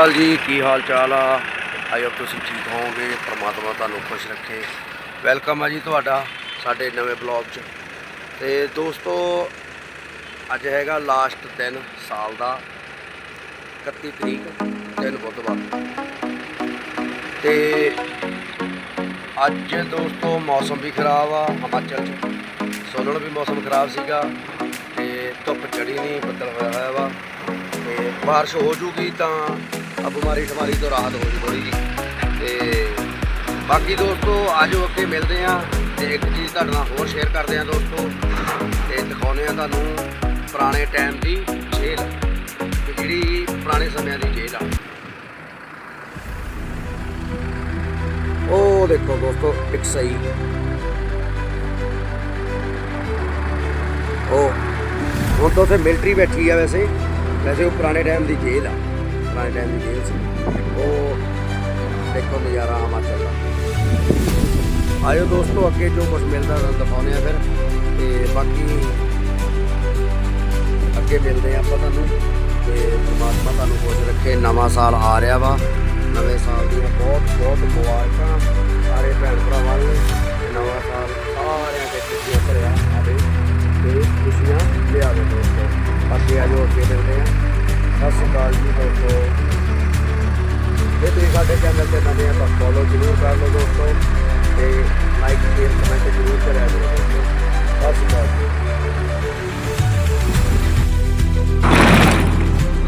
ਹਾਲ ਜੀ, ਕੀ ਹਾਲ ਚਾਲ ਆ? ਆਈ ਹੋਪ ਤੁਸੀਂ ਠੀਕ ਹੋਵੋਗੇ, ਪ੍ਰਮਾਤਮਾ ਤੁਹਾਨੂੰ ਖੁਸ਼ ਰੱਖੇ। ਵੈਲਕਮ ਆ ਜੀ ਤੁਹਾਡਾ ਸਾਡੇ ਨਵੇਂ ਬਲੌਗ 'ਚ। ਤੇ ਦੋਸਤੋ, ਅੱਜ ਹੈਗਾ ਲਾਸਟ ਦਿਨ ਸਾਲ ਦਾ 31 ਤਰੀਕ, ਦਿਨ ਬੁੱਧਵਾਰ। ਤੇ ਅੱਜ ਦੋਸਤੋ ਮੌਸਮ ਵੀ ਖਰਾਬ ਆ, ਹਿਮਾਚਲ 'ਚ। ਸੋਲਣ ਵੀ ਮੌਸਮ ਖਰਾਬ ਸੀਗਾ, ਤੇ ਧੁੱਪ ਚੜੀ ਨਹੀਂ ਬੱਦਲ ਹੋਇਆ ਹੋਇਆ ਵਾ। ਤੇ ਬਾਰਿਸ਼ ਹੋ ਜੂਗੀ ਤਾਂ ਆ ਬਿਮਾਰੀ ਠਮਾਰੀ ਤੋਂ ਰਾਹਤ ਹੋ ਜੀ ਥੋੜੀ ਜੀ ਤੇ ਬਾਕੀ ਦੋਸਤੋ ਆਜੋ ਅੱਗੇ ਮਿਲਦੇ ਆ ਤੇ ਇੱਕ ਚੀਜ਼ ਤੁਹਾਡੇ ਨਾਲ ਹੋਰ ਸ਼ੇਅਰ ਕਰਦੇ ਆ ਦੋਸਤੋ ਤੇ ਦਿਖਾਉਂਦੇ ਆ ਤੁਹਾਨੂੰ ਪੁਰਾਣੇ ਟਾਈਮ ਦੀ ਜੇਲ੍ਹ ਤੇ ਜਿਹੜੀ ਪੁਰਾਣੇ ਸਮਿਆਂ ਦੀ ਜੇਲ੍ਹ ਆ ਉਹ ਦੇਖੋ ਦੋਸਤੋ ਇੱਕ ਸਹੀ ਉਹ ਹੁਣ ਤਾਂ ਉੱਥੇ ਮਿਲਟਰੀ ਬੈਠੀ ਆ ਵੈਸੇ ਵੈਸੇ ਉਹ ਪੁਰਾਣੇ ਟਾਈਮ ਦੀ ਜੇਲ੍ਹ ਆ ਪੁਰਾਣੇ ਟਾਈਮ ਦੀ ਜੇਲ੍ਹ ਸੀ ਉਹ ਦੇਖੋ ਨਜ਼ਾਰਾ ਹਿਮਾਚਲ ਦਾ। ਆਇਓ ਦੋਸਤੋ, ਅੱਗੇ ਜੋ ਕੁਝ ਮਿਲਦਾ ਤੁਹਾਨੂੰ ਦਿਖਾਉਂਦੇ ਆ ਫਿਰ। ਤੇ ਬਾਕੀ ਅੱਗੇ ਮਿਲਦੇ ਆ ਆਪਾਂ ਤੁਹਾਨੂੰ। ਤੇ ਪਰਮਾਤਮਾ ਤੁਹਾਨੂੰ ਖੁਸ਼ ਰੱਖੇ। ਨਵਾਂ ਸਾਲ ਆ ਰਿਹਾ ਵਾ। ਨਵੇਂ ਸਾਲ ਦੀਆਂ ਬਹੁਤ ਬਹੁਤ ਮੁਬਾਰਕਾਂ ਸਾਰੇ ਭੈਣ ਭਰਾਵਾਂ ਨੂੰ। ਅਕਾਲ ਜੀ ਦੋਸਤੋ। ਜੇ ਤੁਸੀਂ ਸਾਡੇ ਚੈਨਲ ਤੇ ਨਵੇਂ ਆ ਤਾਂ ਫੋਲੋ ਜ਼ਰੂਰ ਕਰ ਲਓ ਦੋਸਤੋ ਤੇ ਲਾਈਕ ਸ਼ੇਅਰ ਕਮੈਂਟ ਜ਼ਰੂਰ ਕਰਿਆ ਕਰੋ ਦੋਸਤੋ। ਸਤਿ ਸ਼੍ਰੀ ਅਕਾਲ ਜੀ।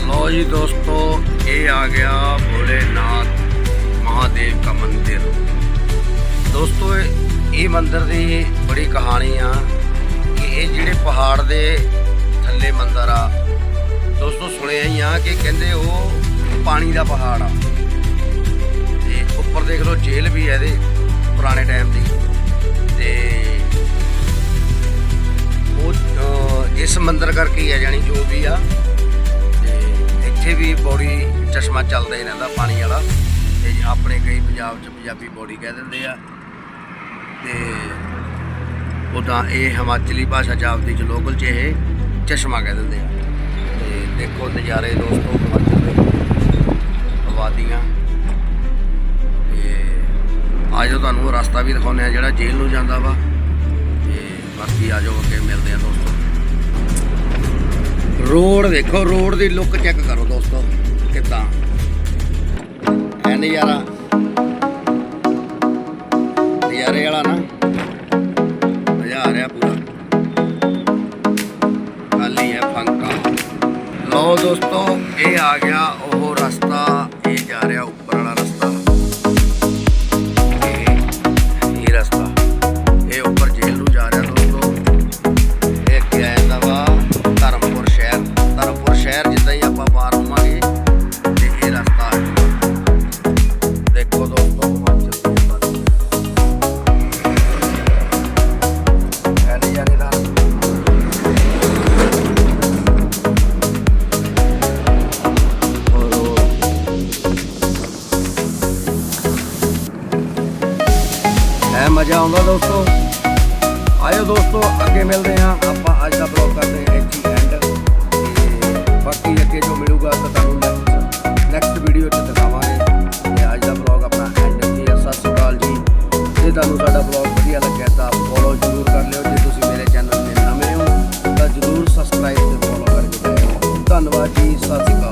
ਲੋ ਜੀ ਦੋਸਤੋ, ਇਹ ਆ ਗਿਆ ਭੋਲੇਨਾਥ ਮਹਾਦੇਵ ਦਾ ਮੰਦਿਰ। ਦੋਸਤੋ, ਇਹ- ਇਹ ਮੰਦਿਰ ਦੀ ਬੜੀ ਕਹਾਣੀ ਆ ਕਿ ਇਹ ਜਿਹੜੇ ਪਹਾੜ ਦੇ ਥੱਲੇ ਮੰਦਿਰ ਆ ਦੋਸਤੋ ਸੁਣਿਆ ਹੀ ਆ ਕਿ ਕਹਿੰਦੇ ਉਹ ਪਾਣੀ ਦਾ ਪਹਾੜ ਆ। ਤੇ ਉੱਪਰ ਦੇਖ ਲਓ ਜੇਲ੍ਹ ਵੀ ਹੈ ਇਹਦੇ ਪੁਰਾਣੇ ਟਾਈਮ ਦੀ। ਤੇ ਉਹ ਇਸ ਮੰਦਰ ਕਰਕੇ ਹੀ ਆ ਜਾਣੀ ਜੋ ਵੀ ਆ। ਤੇ ਇੱਥੇ ਵੀ ਬੋੜੀ ਚਸ਼ਮਾ ਚੱਲਦਾ ਇਹਨਾਂ ਦਾ ਪਾਣੀ ਵਾਲਾ। ਤੇ ਆਪਣੇ ਕਈ ਪੰਜਾਬ ਚ ਪੰਜਾਬੀ ਬੋੜੀ ਕਹਿ ਦਿੰਦੇ ਆ। ਤੇ ਉਦਾਂ ਇਹ ਹਿਮਾਚਲੀ ਭਾਸ਼ਾ ਚ ਆਪਦੀ ਚ ਲੋਕਲ ਚ ਇਹ ਚਸ਼ਮਾ ਕਹਿ ਦਿੰਦੇ ਆ। ਦੇਖੋ ਨਜ਼ਾਰੇ ਦੋਸਤੋ, ਹਿਮਾਚਲ ਦੇ ਆਬਾਦੀਆਂ ਤੇ ਆਜੋ ਤੁਹਾਨੂੰ ਉਹ ਰਸਤਾ ਵੀ ਦਿਖਾਉਂਦੇ ਆ ਜਿਹੜਾ ਜੇਲ੍ਹ ਨੂੰ ਜਾਂਦਾ ਵਾ। ਤੇ ਬਾਕੀ ਆਜੋ ਅੱਗੇ ਮਿਲਦੇ ਆ ਦੋਸਤੋ। ਰੋਡ ਦੇਖੋ ਰੋਡ ਦੀ ਲੁੱਕ ਚੈੱਕ ਕਰੋ ਦੋਸਤੋ, ਕਿੱਦਾਂ। ਐ ਨਜ਼ਾਰਾ। ਲਓ ਦੋਸਤੋ ਇਹ ਆ ਗਿਆ ਉਹ ਰਸਤਾ ਇਹ ਜਾ ਰਿਹਾ ਮਜ਼ਾ ਆਉਂਦਾ ਦੋਸਤੋ। ਆਇਓ ਦੋਸਤੋ, ਅੱਗੇ ਮਿਲਦੇ ਹਾਂ। ਆਪਾਂ ਅੱਜ ਦਾ ਬਲੌਗ ਕਰਦੇ ਹਾਂ ਇੱਥੇ ਐਂਡ ਤੇ ਬਾਕੀ ਅੱਗੇ ਜੋ ਮਿਲੂਗਾ, ਤਾਂ ਤੁਹਾਨੂੰ ਨੈਕਸਟ ਵੀਡੀਓ 'ਚ ਦਿਖਾਵਾਂਗੇ। ਤੇ ਅੱਜ ਦਾ ਬਲੌਗ ਆਪਣਾ ਐਂਡ ਹੈ? ਸਤਿ ਸ਼੍ਰੀ ਅਕਾਲ ਜੀ। ਜੇ ਤੁਹਾਨੂੰ ਸਾਡਾ ਬਲੌਗ ਵਧੀਆ ਲੱਗਿਆ, ਤਾਂ ਫੋਲੋ ਜ਼ਰੂਰ ਕਰ ਲਿਓ। ਜੇ ਤੁਸੀਂ ਮੇਰੇ ਚੈਨਲ 'ਤੇ ਨਵੇਂ ਹੋ, ਤਾਂ ਜ਼ਰੂਰ ਸਬਸਕ੍ਰਾਈਬ ਤੇ ਫੋਲੋ ਕਰਕੇ ਜਾਇਓ। ਧੰਨਵਾਦ ਜੀ, ਸਤਿ ਸ਼੍ਰੀ ਅਕਾਲ।